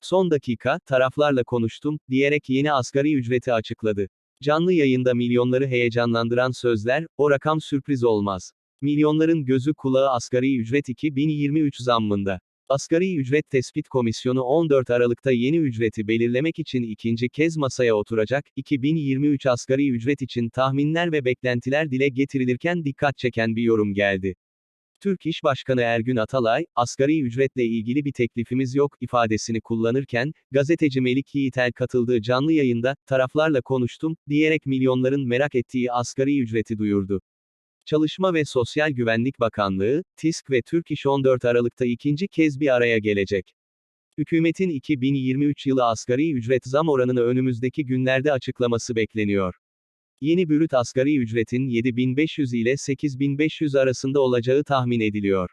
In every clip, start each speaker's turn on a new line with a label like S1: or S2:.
S1: Son dakika, taraflarla konuştum, diyerek yeni asgari ücreti açıkladı. Canlı yayında milyonları heyecanlandıran sözler, o rakam sürpriz olmaz. Milyonların gözü kulağı asgari ücret 2023 zammında. Asgari Ücret Tespit Komisyonu 14 Aralık'ta yeni ücreti belirlemek için ikinci kez masaya oturacak, 2023 asgari ücret için tahminler ve beklentiler dile getirilirken dikkat çeken bir yorum geldi. Türk İş Başkanı Ergün Atalay, asgari ücretle ilgili bir teklifimiz yok ifadesini kullanırken, gazeteci Melik Yiğitel katıldığı canlı yayında, taraflarla konuştum, diyerek milyonların merak ettiği asgari ücreti duyurdu. Çalışma ve Sosyal Güvenlik Bakanlığı, TİSK ve Türk İş 14 Aralık'ta ikinci kez bir araya gelecek. Hükümetin 2023 yılı asgari ücret zam oranını önümüzdeki günlerde açıklaması bekleniyor. Yeni brüt asgari ücretin 7500 ile 8500 arasında olacağı tahmin ediliyor.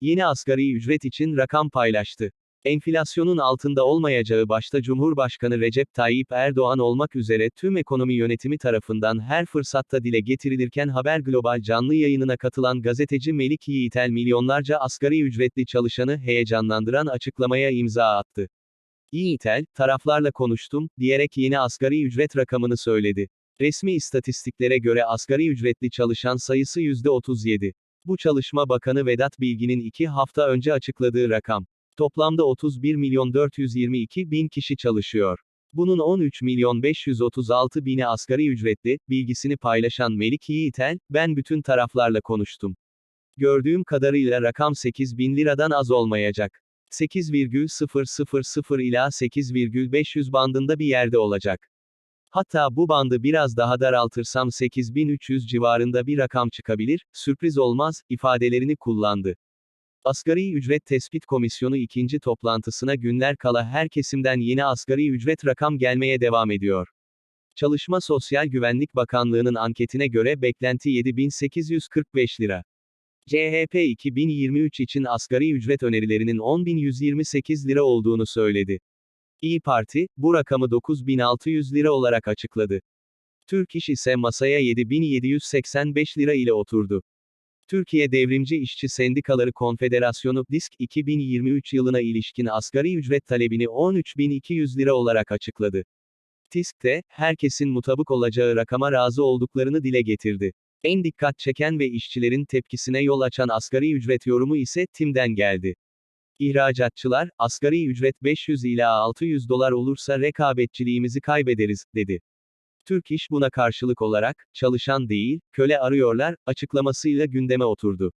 S1: Yeni asgari ücret için rakam paylaştı. Enflasyonun altında olmayacağı başta Cumhurbaşkanı Recep Tayyip Erdoğan olmak üzere tüm ekonomi yönetimi tarafından her fırsatta dile getirilirken Haber Global canlı yayınına katılan gazeteci Melik Yiğitel milyonlarca asgari ücretli çalışanı heyecanlandıran açıklamaya imza attı. Yiğitel, taraflarla konuştum, diyerek yeni asgari ücret rakamını söyledi. Resmi istatistiklere göre asgari ücretli çalışan sayısı %37. Bu Çalışma Bakanı Vedat Bilgin'in iki hafta önce açıkladığı rakam. Toplamda 31 milyon 422 bin kişi çalışıyor. Bunun 13 milyon 536 bini asgari ücretli, bilgisini paylaşan Melik Yiğitel, ben bütün taraflarla konuştum. Gördüğüm kadarıyla rakam 8 bin liradan az olmayacak. 8,000 ila 8,500 bandında bir yerde olacak. Hatta bu bandı biraz daha daraltırsam 8300 civarında bir rakam çıkabilir, sürpriz olmaz, ifadelerini kullandı. Asgari Ücret Tespit Komisyonu ikinci toplantısına günler kala her kesimden yeni asgari ücret rakam gelmeye devam ediyor. Çalışma Sosyal Güvenlik Bakanlığı'nın anketine göre beklenti 7845 lira. CHP 2023 için asgari ücret önerilerinin 10.128 lira olduğunu söyledi. İyi Parti, bu rakamı 9600 lira olarak açıkladı. Türk İş ise masaya 7785 lira ile oturdu. Türkiye Devrimci İşçi Sendikaları Konfederasyonu, DİSK, 2023 yılına ilişkin asgari ücret talebini 13.200 lira olarak açıkladı. TİSK de, herkesin mutabık olacağı rakama razı olduklarını dile getirdi. En dikkat çeken ve işçilerin tepkisine yol açan asgari ücret yorumu ise TİM'den geldi. İhracatçılar, asgari ücret 500 ila 600 dolar olursa rekabetçiliğimizi kaybederiz, dedi. Türk İş buna karşılık olarak, çalışan değil, köle arıyorlar, açıklamasıyla gündeme oturdu.